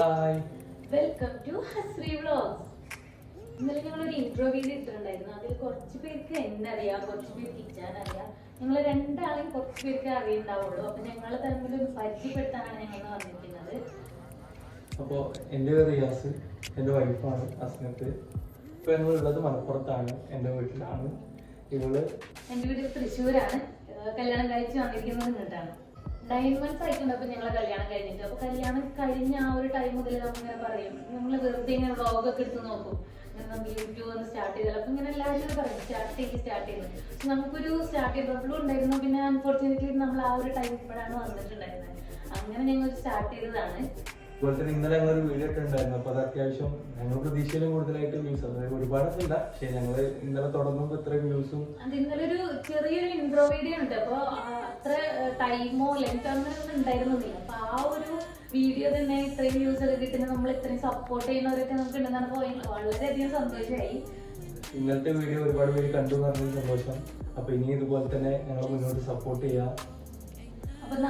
Hi welcome to Hasri vlogs ഇന്നലെ ഒരു intro video ഇട്ടിട്ടുണ്ടായിരുന്നു. അതിൽ കുറച്ച് പേർക്ക് എന്നെ അറിയാം കുറച്ച് പേർക്ക് ഇച്ചാൻ അറിയാം ഞങ്ങൾ രണ്ടാളെയും കുറച്ച് പേർക്ക് അറിയുണ്ടാവുള്ളൂ അപ്പൊ ഞങ്ങൾ തമ്മിൽ ഒന്ന് പരിചയപ്പെടുത്താനാണ് ഞങ്ങൾ വന്നിരിക്കുന്നത്. അപ്പോൾ എന്റെ പേര് റിയാസ്. എന്റെ വൈഫാണ് അസ്നത്ത് ഇപ്പോൾ ഞങ്ങളുള്ളത് മലപ്പുറത്താണ്. എന്റെ വീട്ടിലാണ്. ഇവൾ എന്റെ വീട് തൃശ്ശൂരാണ്. കല്യാണം കഴിച്ച് വന്നിരിക്കുന്നത് ഇങ്ങോട്ടാണ്. നയൻ മന്ത്സ് ആയിട്ടുണ്ട് അപ്പൊ ഞങ്ങളെ കല്യാണം കഴിഞ്ഞിട്ട്? അപ്പൊ കല്യാണം കഴിഞ്ഞ ആ ഒരു ടൈം മുതൽ നമ്മളിങ്ങനെ പറയും. നമ്മൾ വെറുതെ ഇങ്ങനെ വ്ളോഗ് ഒക്കെ എടുത്ത് നോക്കും. യൂട്യൂബ് ഒന്ന് സ്റ്റാർട്ട് ചെയ്തല്ലോ അപ്പൊ ഇങ്ങനെ എല്ലാവരും പറയും സ്റ്റാർട്ട് ചെയ്ത് സ്റ്റാർട്ട് ചെയ്ത് നമുക്കൊരു സ്റ്റാർട്ട് ചെയ്തപ്പോഴും ഉണ്ടായിരുന്നു. പിന്നെ അൺഫോർച്ചുനേറ്റ്ലി നമ്മൾ ആ ഒരു ടൈം ഇപ്പോഴാണ് വന്നിട്ടുണ്ടായിരുന്നത് അങ്ങനെ ഞങ്ങൾ സ്റ്റാർട്ട് ചെയ്തതാണ്. അതുപോലെ തന്നെ ഇന്നലെ ഞങ്ങളൊരു വീഡിയോ ഒക്കെ ഉണ്ടായിരുന്നു അപ്പോൾ അത് അത്യാവശ്യം ഞങ്ങൾ പ്രതീക്ഷയിലും കൂടുതലായിട്ട് വ്യൂസ് അതായത് ഒരുപാടൊന്നും ഇല്ല പക്ഷേ ഞങ്ങൾ ഇന്നലെ തുടങ്ങുമ്പോൾ ഇത്രയും വ്യൂസും ഇന്നലെ ഒരു ചെറിയൊരു ഇൻട്രോ വീഡിയോ ഉണ്ട്. അപ്പൊ ആ അത്ര ടൈമോ ലെങ്ത് അങ്ങനെ ഒന്നും ഉണ്ടായിരുന്നില്ല. അപ്പൊ ആ ഒരു വീഡിയോ തന്നെ ഇത്രയും വ്യൂസ് ഒക്കെ കിട്ടുന്ന നമ്മൾ ഇത്രയും സപ്പോർട്ട് ചെയ്യുന്നവരൊക്കെ നമുക്ക് ഉണ്ടെന്നാണ് പോയി വളരെയധികം സന്തോഷമായി ഇന്നത്തെ വീഡിയോ ഒരുപാട് പേര് കണ്ടു എന്ന് പറഞ്ഞ സന്തോഷം. അപ്പോൾ ഇനി ഇതുപോലെ തന്നെ ഞങ്ങൾ മുന്നോട്ട് സപ്പോർട്ട് ചെയ്യാം. അപ്പൊ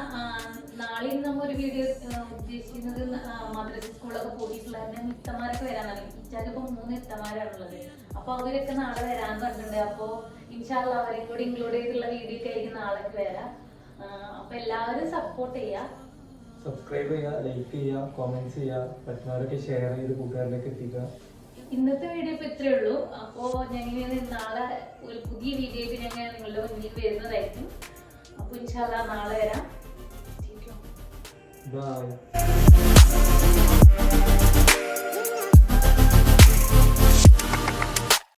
നാളെ ഒരു വീഡിയോ ഉദ്ദേശിക്കുന്നത് മദ്രസ സ്കൂളൊക്കെ പോയിട്ടുള്ള ഇത്തമാരൊക്കെ വരാനാണ് മൂന്ന് ഇത്തമാരാണുള്ളത് അപ്പൊ അവരൊക്കെ നാളെ വരാൻ പറഞ്ഞിട്ടുണ്ട്. അപ്പൊ ഇൻഷാല്ല അവരെയും കൂടി ഇൻക്ലൂഡ് വീഡിയോ ഒക്കെ ആയിരിക്കും നാളെ വരാം. അപ്പൊ എല്ലാവരും സപ്പോർട്ട് ചെയ്യാ. സബ്സ്ക്രൈബ് ചെയ്യുക ലൈക്ക് ചെയ്യുക കോമെന്റ്സ് ചെയ്യുക പറ്റുന്നവരൊക്കെ ഷെയർ ചെയ്ത് കൂട്ടുകാരിലേക്ക് എത്തിക്കുക. ഇന്നത്തെ വീഡിയോ ഇപ്പൊ ഇത്രേ ഉള്ളൂ. അപ്പോ ഞങ്ങൾ നാളെ ഒരു പുതിയ വീഡിയോ ഞങ്ങൾ നിങ്ങളുടെ മുന്നിൽ വരുന്നതായിരിക്കും. ഇൻഷാല്ല നാളെ വരാം. ബൈ